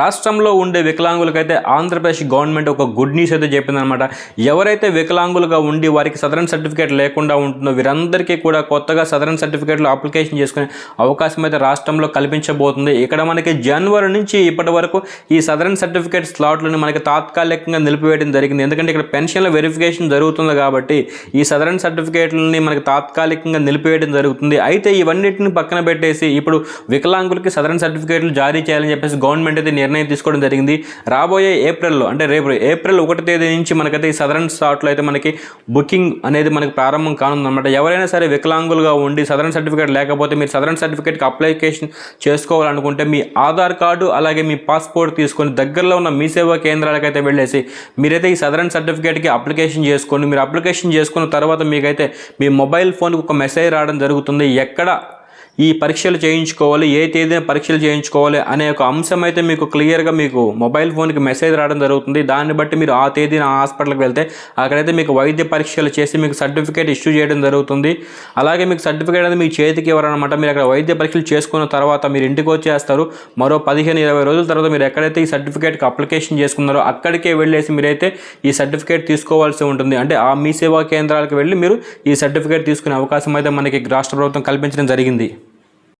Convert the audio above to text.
రాష్ట్రంలో ఉండే వికలాంగులకైతే ఆంధ్రప్రదేశ్ గవర్నమెంట్ ఒక గుడ్ న్యూస్ అయితే చెప్పిందనమాట ఎవరైతే వికలాంగులుగా ఉండి వారికి సదరన్ సర్టిఫికేట్ లేకుండా ఉంటుందో వీరందరికీ కూడా కొత్తగా సదరన్ సర్టిఫికేట్లో అప్లికేషన్ చేసుకునే అవకాశం అయితే రాష్ట్రంలో కల్పించబోతుంది. ఇక్కడ మనకి జనవరి నుంచి ఇప్పటి వరకు ఈ సదరన్ సర్టిఫికేట్ స్లాట్లను మనకి తాత్కాలికంగా నిలిపివేయడం జరిగింది. ఎందుకంటే ఇక్కడ పెన్షన్ల వెరిఫికేషన్ జరుగుతుంది కాబట్టి ఈ సదరన్ సర్టిఫికేట్లని మనకి తాత్కాలికంగా నిలిపివేయడం జరుగుతుంది. అయితే ఇవన్నిటిని పక్కన పెట్టేసి ఇప్పుడు వికలాంగులకి సదరన్ సర్టిఫికేట్లు జారీ చేయాలని చెప్పేసి గవర్నమెంట్ అయితే నిర్ణయం తీసుకోవడం జరిగింది. రాబోయే ఏప్రిల్లో అంటే రేపు ఏప్రిల్ ఒకటి తేదీ నుంచి మనకైతే ఈ సదరన్ స్లాట్లో అయితే మనకి బుకింగ్ అనేది మనకి ప్రారంభం కానుందన్నమాట. ఎవరైనా సరే వికలాంగులుగా ఉండి సదరన్ సర్టిఫికేట్ లేకపోతే మీరు సదరన్ సర్టిఫికేట్కి అప్లికేషన్ చేసుకోవాలనుకుంటే మీ ఆధార్ కార్డు అలాగే మీ పాస్పోర్ట్ తీసుకొని దగ్గరలో ఉన్న మీ సేవా కేంద్రాలకైతే వెళ్ళేసి మీరైతే ఈ సదరన్ సర్టిఫికేట్కి అప్లికేషన్ చేసుకొని మీరు అప్లికేషన్ చేసుకున్న తర్వాత మీకైతే మీ మొబైల్ ఫోన్కి ఒక మెసేజ్ రావడం జరుగుతుంది. ఎక్కడ ఈ పరీక్షలు చేయించుకోవాలి ఏ తేదీన పరీక్షలు చేయించుకోవాలి అనే ఒక అంశం అయితే మీకు క్లియర్గా మీకు మొబైల్ ఫోన్కి మెసేజ్ రావడం జరుగుతుంది. దాన్ని బట్టి మీరు ఆ తేదీన హాస్పిటల్కి వెళ్తే అక్కడైతే మీకు వైద్య పరీక్షలు చేసి మీకు సర్టిఫికేట్ ఇష్యూ చేయడం జరుగుతుంది. అలాగే మీకు సర్టిఫికేట్ అనేది మీ చేతికి ఇవ్వాలన్నమాట మీరు అక్కడ వైద్య పరీక్షలు చేసుకున్న తర్వాత మీరు ఇంటికి వచ్చేస్తారు. మరో పదిహేను ఇరవై రోజుల తర్వాత మీరు ఎక్కడైతే ఈ సర్టిఫికేట్కి అప్లికేషన్ చేసుకున్నారో అక్కడికే వెళ్ళేసి మీరైతే ఈ సర్టిఫికేట్ తీసుకోవాల్సి ఉంటుంది. అంటే ఆ మీ సేవా కేంద్రాలకు వెళ్ళి మీరు ఈ సర్టిఫికేట్ తీసుకునే అవకాశం అయితే మనకి రాష్ట్ర ప్రభుత్వం కల్పించడం జరిగింది.